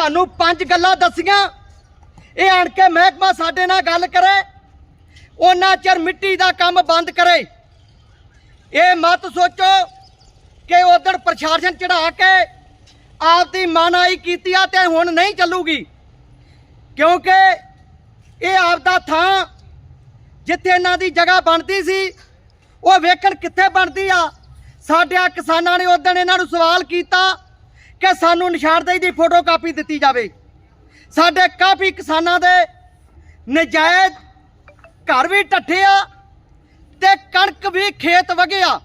ਤੁਹਾਨੂੰ ਪੰਜ ਗੱਲਾਂ ਦੱਸੀਆਂ। ਇਹ ਆਣ ਕੇ ਮਹਿਕਮਾ ਸਾਡੇ ਨਾਲ ਗੱਲ ਕਰੇ, ਉਹਨਾਂ ਚਿਰ ਮਿੱਟੀ ਦਾ ਕੰਮ ਬੰਦ ਕਰੇ। ਇਹ ਮਤ ਸੋਚੋ ਕਿ ਉਧਰ ਪ੍ਰਸ਼ਾਸਨ ਚੜਾ ਕੇ ਆਪਦੀ ਮਾਨਾਈ ਕੀਤੀ ਆ ਤੇ ਹੁਣ ਨਹੀਂ ਚੱਲੂਗੀ। ਕਿਉਂਕਿ ਇਹ ਆਪਦਾ ਥਾਂ ਜਿੱਥੇ ਇਹਨਾਂ ਦੀ ਜਗ੍ਹਾ ਬਣਦੀ ਸੀ, ਉਹ ਵੇਖਣ ਕਿੱਥੇ ਬਣਦੀ ਆ। ਸਾਡਿਆਂ ਕਿਸਾਨਾਂ ਨੇ ਉਦੋਂ ਇਹਨਾਂ ਨੂੰ ਸਵਾਲ ਕੀਤਾ ਕਿ ਸਾਨੂੰ ਨਿਸ਼ਾਨਦੇਹੀ ਦੀ ਫੋਟੋ ਕਾਪੀ ਦਿੱਤੀ ਜਾਵੇ। ਸਾਡੇ ਕਾਫੀ ਕਿਸਾਨਾਂ ਦੇ ਨਜਾਇਜ਼ ਘਰ ਵੀ ਟੱਠੇ ਆ ਤੇ ਕਣਕ ਵੀ ਖੇਤ ਵਗਿਆ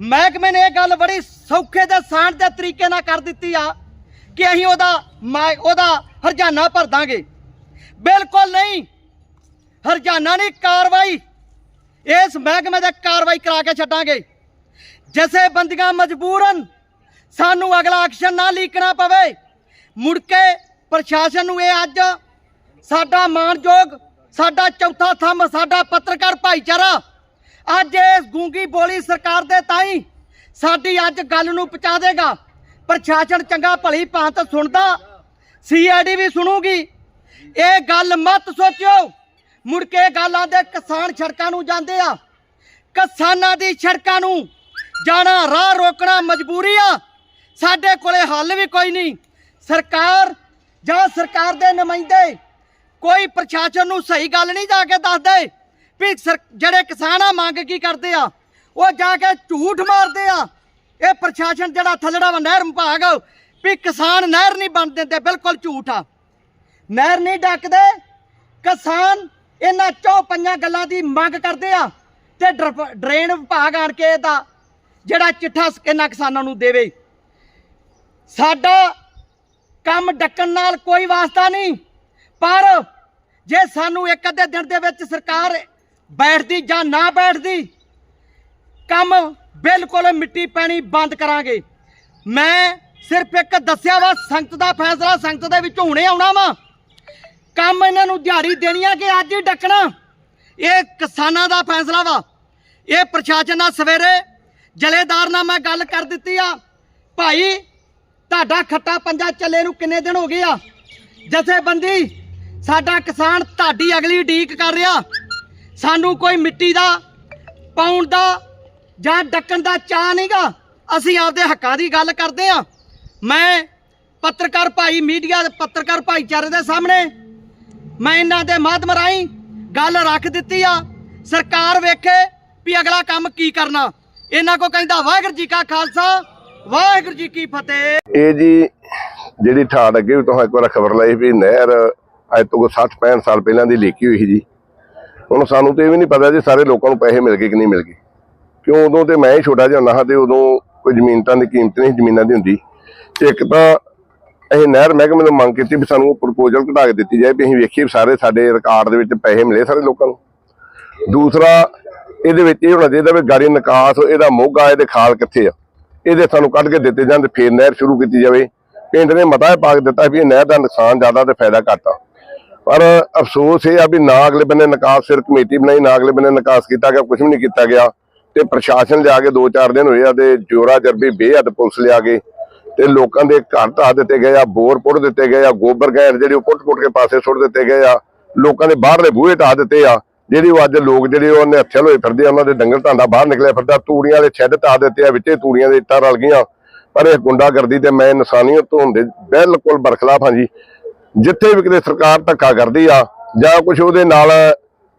ਮਹਿਕਮੇ ਨੇ ਇਹ ਗੱਲ ਬੜੀ ਸੌਖੇ ਤੇ ਸਾਂਝ ਦੇ ਤਰੀਕੇ ਨਾਲ ਕਰ ਦਿੱਤੀ ਆ ਕਿ ਅਸੀਂ ਉਹਦਾ ਮਾ- ਉਹਦਾ ਹਰਜਾਨਾ ਭਰ ਦਾਂਗੇ। ਬਿਲਕੁਲ ਨਹੀਂ। ਹਰਜਾਨਾ ਨਹੀਂ, ਕਾਰਵਾਈ। ਇਸ ਮਹਿਕਮੇ ਦੇ ਕਾਰਵਾਈ ਕਰਾ ਕੇ ਛੱਡਾਂਗੇ। ਜਿਵੇਂ ਬੰਦੀਆਂ ਮਜਬੂਰਨ ਸਾਨੂੰ ਅਗਲਾ ਐਕਸ਼ਨ ਨਾ ਲੀਕਣਾ ਪਵੇ। ਮੁੜ ਕੇ ਪ੍ਰਸ਼ਾਸਨ ਨੂੰ ਇਹ ਅੱਜ ਸਾਡਾ ਮਾਣਯੋਗ ਸਾਡਾ ਚੌਥਾ ਥੰਮ, ਸਾਡਾ ਪੱਤਰਕਾਰ ਭਾਈਚਾਰਾ ਅੱਜ ਇਸ ਗੂੰਗੀ ਬੋਲੀ ਸਰਕਾਰ ਦੇ ਤਾਈ ਸਾਡੀ ਅੱਜ ਗੱਲ ਨੂੰ ਪਹੁੰਚਾ ਦੇਗਾ। ਪ੍ਰਸ਼ਾਸਨ ਚੰਗਾ ਭਲੀ ਭਾਂਤ ਸੁਣਦਾ ਸੀਆਈਡੀ ਵੀ ਸੁਣੂਗੀ। ਇਹ ਗੱਲ ਮਤ ਸੋਚਿਓ। ਮੁੜ ਕੇ ਇਹ ਗੱਲ ਆਂਦੇ ਕਿਸਾਨ ਸੜਕਾਂ ਨੂੰ ਜਾਂਦੇ ਆ। ਕਿਸਾਨਾਂ ਦੀ ਸੜਕਾਂ ਨੂੰ ਜਾਣਾ, ਰਾਹ ਰੋਕਣਾ ਮਜਬੂਰੀ ਆ। ਸਾਡੇ ਕੋਲੇ ਹੱਲ ਵੀ ਕੋਈ ਨਹੀਂ। ਸਰਕਾਰ ਜਾਂ ਸਰਕਾਰ ਦੇ ਨੁਮਾਇੰਦੇ ਕੋਈ ਪ੍ਰਸ਼ਾਸਨ ਨੂੰ ਸਹੀ ਗੱਲ ਨਹੀਂ ਜਾ ਕੇ ਦੱਸਦੇ ਵੀ ਸਰ- ਜਿਹੜੇ ਕਿਸਾਨ ਆ, ਮੰਗ ਕੀ ਕਰਦੇ ਆ? ਉਹ ਜਾ ਕੇ ਝੂਠ ਮਾਰਦੇ ਆ। ਇਹ ਪ੍ਰਸ਼ਾਸਨ ਜਿਹੜਾ ਥੱਲੜਾ ਵਾ, ਨਹਿਰ ਵਿਭਾਗ, ਵੀ ਕਿਸਾਨ ਨਹਿਰ ਨਹੀਂ ਬਣ ਦਿੰਦੇ, ਬਿਲਕੁਲ ਝੂਠ ਆ। ਨਹਿਰ ਨਹੀਂ ਡੱਕਦੇ, ਕਿਸਾਨ ਇਹਨਾਂ ਚੌ ਪੰਜਾਂ ਗੱਲਾਂ ਦੀ ਮੰਗ ਕਰਦੇ ਆ ਤੇ ਡਰ- ਡਰੇਨ ਵਿਭਾਗ ਆਣ ਕੇ ਇਹਦਾ ਜਿਹੜਾ ਚਿੱਠਾ ਇਹਨਾਂ ਕਿਸਾਨਾਂ ਨੂੰ ਦੇਵੇ। ਸਾਡਾ ਕੰਮ ਡੱਕਣ ਨਾਲ ਕੋਈ ਵਾਸਤਾ ਨਹੀਂ। ਪਰ ਜੇ ਸਾਨੂੰ ਇੱਕ ਅੱਧੇ ਦਿਨ ਦੇ ਵਿੱਚ ਸਰਕਾਰ ਬੈਠਦੀ ਜਾਂ ਨਾ ਬੈਠਦੀ, ਕੰਮ ਬਿਲਕੁਲ ਮਿੱਟੀ ਪੈਣੀ ਬੰਦ ਕਰਾਂਗੇ। ਮੈਂ ਸਿਰਫ ਇੱਕ ਦੱਸਿਆ ਵਾ, ਸੰਗਤ ਦਾ ਫੈਸਲਾ ਸੰਗਤ ਦੇ ਵਿੱਚ ਹੁਣੇ ਆਉਣਾ ਵਾ। ਕੰਮ ਇਹਨਾਂ ਨੂੰ ਦਿਹਾੜੀ ਦੇਣੀ ਆ ਕਿ ਅੱਜ ਹੀ ਡੱਕਣਾ? ਇਹ ਕਿਸਾਨਾਂ ਦਾ ਫੈਸਲਾ ਵਾ। ਇਹ ਪ੍ਰਸ਼ਾਸਨ ਨਾਲ ਸਵੇਰੇ ਜਲੇਦਾਰ ਨਾਲ ਮੈਂ ਗੱਲ ਕਰ ਦਿੱਤੀ ਆ। ਭਾਈ ਤੁਹਾਡਾ ਖੱਟਾ ਪੰਜਾ ਚੱਲੇ ਨੂੰ ਕਿੰਨੇ ਦਿਨ ਹੋ ਗਏ ਆ? ਜਥੇਬੰਦੀ, ਸਾਡਾ ਕਿਸਾਨ ਤੁਹਾਡੀ ਅਗਲੀ ਢੀਕ ਕਰ ਰਿਹਾ। ਸਾਨੂੰ ਕੋਈ ਮਿੱਟੀ ਦਾ, ਪਾਉਣ ਦਾ ਜਾਂ ਡੱਕਣ ਦਾ ਚਾਹ ਨਹੀਂਗਾ। ਅਸੀਂ ਆਪਦੇ ਹੱਕਾਂ ਦੀ ਗੱਲ ਕਰਦੇ ਆ। ਮੈਂ ਪੱਤਰਕਾਰ ਭਾਈ, ਮੀਡੀਆ ਦੇ ਪੱਤਰਕਾਰ ਭਾਈਚਾਰੇ ਦੇ ਸਾਹਮਣੇ ਮੈਂ ਇਹਨਾਂ ਦੇ ਮਾਧਮ ਰਾਹੀਂ ਗੱਲ ਰੱਖ ਦਿੱਤੀ ਆ। ਸਰਕਾਰ ਵੇਖੇ ਵੀ ਅਗਲਾ ਕੰਮ ਕੀ ਕਰਨਾ। ਇਹਨਾਂ ਕੋ ਕਹਿੰਦਾ, ਵਾਹਿਗੁਰੂ ਜੀ ਕਾ ਖਾਲਸਾ ਵਾਹਿਗੁਰੂ ਜੀ ਕੀ ਫਤਿਹ। ਇਹ ਜੀ ਜਿਹੜੀ ਠਾੜ ਅੱਗੇ ਵੀ ਤੁਹਾਨੂੰ ਇੱਕ ਵਾਰ ਖਬਰ ਲਈ ਵੀ ਨਹਿਰ ਅੱਜ ਤੋਂ 60 65 ਸਾਲ ਪਹਿਲਾਂ ਦੀ ਲੀਕੀ ਹੋਈ ਸੀ ਜੀ। ਹੁਣ ਸਾਨੂੰ ਤੇ ਇਹ ਵੀ ਨਹੀਂ ਪਤਾ ਜੀ ਸਾਰੇ ਲੋਕਾਂ ਨੂੰ ਪੈਸੇ ਮਿਲ ਗਏ ਕਿ ਨਹੀਂ ਮਿਲ ਗਏ। ਕਿਉਂ ਉਦੋਂ ਤੇ ਮੈਂ ਹੀ ਛੋਟਾ ਜਿਹਾ ਹੁੰਦਾ ਤੇ ਉਦੋਂ ਕੋਈ ਜ਼ਮੀਨ ਦੀ ਕੀਮਤ ਨਹੀਂ ਜ਼ਮੀਨਾਂ ਦੀ ਹੁੰਦੀ। ਇੱਕ ਤਾਂ ਅਸੀਂ ਨਹਿਰ ਮਹਿਕਮੇ ਨੂੰ ਮੰਗ ਕੀਤੀ ਵੀ ਸਾਨੂੰ ਪ੍ਰਪੋਜ਼ਲ ਘਟਾ ਕੇ ਦਿੱਤੀ ਜਾਏ ਵੀ ਅਸੀਂ ਵੇਖੀਏ ਵੀ ਸਾਰੇ ਸਾਡੇ ਰਿਕਾਰਡ ਦੇ ਵਿੱਚ ਪੈਸੇ ਮਿਲੇ ਸਾਰੇ ਲੋਕਾਂ ਨੂੰ। ਦੂਸਰਾ, ਇਹਦੇ ਵਿੱਚ ਇਹ ਹੋਣਾ ਚਾਹੀਦਾ ਵੀ ਗਾੜੀ ਨਿਕਾਸ, ਇਹਦਾ ਮੋਗਾ, ਇਹਦੇ ਖਾਲ ਕਿੱਥੇ ਆ? ਇਹਦੇ ਸਾਨੂੰ ਕੱਢ ਕੇ ਦਿੱਤੇ ਜਾਣ ਤੇ ਫੇਰ ਨਹਿਰ ਸ਼ੁਰੂ ਕੀਤੀ ਜਾਵੇ। ਪਿੰਡ ਨੇ ਮਤਾ ਪਾ ਕੇ ਦਿੱਤਾ ਵੀ ਇਹ ਨਹਿਰ ਦਾ ਨੁਕਸਾਨ ਜ਼ਿਆਦਾ ਤੇ ਫਾਇਦਾ ਘੱਟ ਆ। ਪਰ ਅਫਸੋਸ ਇਹ ਆ ਵੀ ਨਾ ਅਗਲੇ ਬੰਨੇ ਨਿਕਾਸ ਸਿਰ ਕਮੇਟੀ ਬਣਾਈ, ਨਾ ਅਗਲੇ ਬੰਨੇ ਨਿਕਾਸ ਕੀਤਾ ਗਿਆ ਕੁਝ ਵੀ ਨਹੀਂ ਕੀਤਾ ਗਿਆ। ਤੇ ਪ੍ਰਸ਼ਾਸਨ ਲਿਆ ਕੇ 2-4 ਦਿਨ ਹੋਏ ਆ ਤੇ ਜੋਰਾ ਜਰਬੀ ਬੇਹੱਦ ਪੁਲਿਸ ਲਿਆ ਕੇ। ਤੇ ਲੋਕਾਂ ਦੇ ਘਰ ਢਾਹ ਦਿੱਤੇ ਗਏ ਆ, ਬੋਰ ਪੁੱਟ ਦਿੱਤੇ ਗਏ ਆ, ਗੋਬਰ ਗੈਰ ਜਿਹੜੇ ਉਹ ਪੁੱਟ-ਪੁੱਟ ਕੇ ਪਾਸੇ ਸੁੱਟ ਦਿੱਤੇ ਗਏ ਆ। ਲੋਕਾਂ ਦੇ ਬਾਹਰਲੇ ਬੂਹੇ ਢਾਹ ਦਿੱਤੇ ਆ। ਜਿਹੜੀ ਉਹ ਅੱਜ ਲੋਕ ਜਿਹੜੇ ਉਹ ਨਿਹੱਥਿਆ ਹੋਏ ਫਿਰਦੇ ਆ, ਉਹਨਾਂ ਦੇ ਡੰਗਰ ਢਾਂਡਾ ਬਾਹਰ ਨਿਕਲਿਆ ਫਿਰਦਾ, ਤੂੜੀਆਂ ਵਾਲੇ ਛੱਡ ਢਾਹ ਦਿੱਤੇ ਆ, ਵਿੱਚੇ ਤੂੜੀਆਂ ਦੇ ਇੱਟਾਂ ਰਲ ਗਈਆਂ। ਪਰ ਇਹ ਗੁੰਡਾਗਰਦੀ ਤੇ ਮੈਂ ਇਨਸਾਨੀਅਤ ਤੋਂ ਹੁੰਦੇ ਬਿਲਕੁਲ ਬਰਖਲਾਫ ਹਾਂ ਜੀ। ਜਿੱਥੇ ਵੀ ਕਿਤੇ ਸਰਕਾਰ ਧੱਕਾ ਕਰਦੀ ਆ, ਜਾਂ ਕੁਝ ਉਹਦੇ ਨਾਲ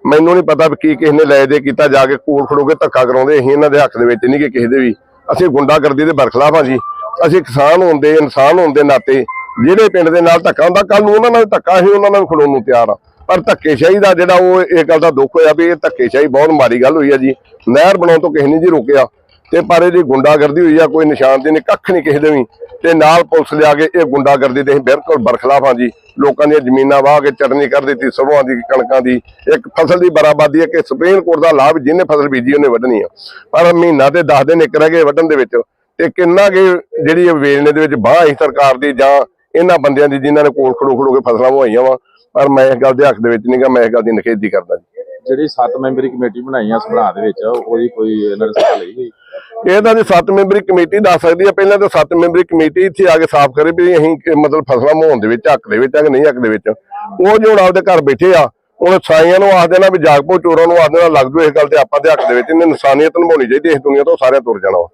ਮੈਨੂੰ ਨਹੀਂ ਪਤਾ ਵੀ ਕੀ ਕਿਸੇ ਨੇ ਲੈ ਦੇ ਕੀਤਾ, ਜਾ ਕੇ ਕੋਲ ਖੜੋਗੇ ਧੱਕਾ ਕਰਾਉਂਦੇ, ਅਸੀਂ ਇਹਨਾਂ ਦੇ ਹੱਕ ਦੇ ਵਿੱਚ ਨਹੀਂ ਕਿ ਕਿਸੇ ਦੇ ਵੀ। ਅਸੀਂ ਗੁੰਡਾਗਰਦੀ ਦੇ ਬਰਖਲਾਫ ਹਾਂ ਜੀ। ਅਸੀਂ ਕਿਸਾਨ ਹੁੰਦੇ ਇਨਸਾਨ ਹੋਣ ਦੇ ਨਾਤੇ, ਜਿਹੜੇ ਪਿੰਡ ਦੇ ਨਾਲ ਧੱਕਾ ਹੁੰਦਾ ਕੱਲ ਨੂੰ ਉਹਨਾਂ ਨਾਲ ਧੱਕਾ, ਅਸੀਂ ਉਹਨਾਂ ਨਾਲ ਖੜੋਣ ਨੂੰ ਤਿਆਰ ਆ। ਪਰ ਧੱਕੇਸ਼ਾਹੀ ਦਾ ਜਿਹੜਾ ਉਹ ਇਹ ਗੱਲ ਦਾ ਦੁੱਖ ਹੋਇਆ ਵੀ ਇਹ ਧੱਕੇਸ਼ਾਹੀ ਬਹੁਤ ਮਾੜੀ ਗੱਲ ਹੋਈ ਹੈ ਜੀ। ਨਹਿਰ ਬਣਾਉਣ ਤੋਂ ਕਿਸੇ ਨੇ ਜੀ ਰੋਕਿਆ ਤੇ ਪਰ ਇਹਦੀ ਗੁੰਡਾਗਰਦੀ ਹੋਈ ਆ, ਕੋਈ ਨਿਸ਼ਾਨਦੇਹੀ ਨਹੀਂ, ਕੱਖ ਨਹੀਂ ਕਿਸੇ ਦੇ ਵੀ। ਤੇ ਨਾਲ ਪੁਲਿਸ ਲਿਆ ਕੇ ਇਹ ਗੁੰਡਾਗਰਦੀ ਦੇ ਅਸੀਂ ਬਿਲਕੁਲ ਬਰਖਲਾਫ ਹਾਂ ਜੀ। ਲੋਕਾਂ ਦੀਆਂ ਜ਼ਮੀਨਾਂ ਵਾਹ ਕੇ ਚਟਨੀ ਕਰ ਦਿੱਤੀ ਸਰੋਂ ਦੀ ਕਣਕਾਂ ਦੀ। ਇੱਕ ਫਸਲ ਦੀ ਬਰਾਬਾਦੀ ਹੈ ਕਿ ਸੁਪਰੀਮ ਕੋਰਟ ਦਾ ਲਾਭ ਜਿਹਨੇ ਫਸਲ ਬੀਜੀ ਉਹਨੇ ਵੱਢਣੀ ਆ। ਪਰ ਮਹੀਨਾ ਤੇ 10 ਦਿਨ ਇੱਕ ਰਹਿ ਗਏ ਵੱਢਣ ਦੇ ਵਿੱਚ ਤੇ ਕਿੰਨਾ ਕਿ ਜਿਹੜੀ ਵੇਚਣੇ ਦੇ ਵਿੱਚ ਬਾਹ ਸੀ ਸਰਕਾਰ ਦੀ ਜਾਂ ਇਹਨਾਂ ਬੰਦਿਆਂ ਦੀ ਜਿਨ੍ਹਾਂ ਨੇ ਕੋਲ ਖੜੋ ਖੜੋ ਕੇ ਫਸਲਾਂ ਵਹਾਈਆਂ ਵਾ ਪਰ ਮੈਂ ਇਸ ਗੱਲ ਦੇ ਹੱਕ ਦੇ ਵਿੱਚ ਨਹੀਂਗਾ ਮੈਂ ਇਸ ਗੱਲ ਦੀ ਨਿਖੇਧੀ ਕਰਦਾ ਜੀ। ਜਿਹੜੀ 7 ਮੈਂਬਰੀ ਕਮੇਟੀ ਬਣਾਈ ਆ ਸਭਰਾ ਦੇ ਵਿੱਚ ਉਹਦੀ ਕੋਈ ਇਹਨਾਂ ਨੇ ਸਲਾਹ ਲਈ ਗਈ ਇਹ ਤਾਂ ਜੀ ਸੱਤ ਮੈਂਬਰੀ ਕਮੇਟੀ ਦੱਸ ਸਕਦੀ ਹੈ ਪਹਿਲਾਂ ਤਾਂ ਸੱਤ ਮੈਂਬਰੀ ਕਮੇਟੀ ਇੱਥੇ ਆ ਕੇ ਸਾਫ਼ ਕਰੇ ਵੀ ਅਸੀਂ ਮਤਲਬ ਫਸਲਾਂ ਮੋਹਣ ਦੇ ਵਿੱਚ ਹੱਕ ਦੇ ਵਿੱਚ ਆ ਕਿ ਨਹੀਂ ਹੱਕ ਦੇ ਵਿੱਚ। ਉਹ ਜੋ ਆਪਦੇ ਘਰ ਬੈਠੇ ਆ ਉਹ ਸਾਈਆਂ ਨੂੰ ਆਖ ਦੇਣਾ ਵੀ ਜਾਗਪੋ ਚੋਰਾਂ ਨੂੰ ਆਖ ਦੇਣਾ ਲੱਗ ਜਾਓ ਇਸ ਗੱਲ ਤੇ ਆਪਾਂ ਦੇ ਹੱਕ ਦੇ ਵਿੱਚ ਇਹਨੇ ਇਨਸਾਨੀਅਤ ਨਿਭਾਉਣੀ ਚਾਹੀਦੀ ਇਸ ਦੁਨੀਆ ਤੋਂ ਸਾਰਿਆਂ ਤੁਰ ਜਾਣਾ ਵਾ।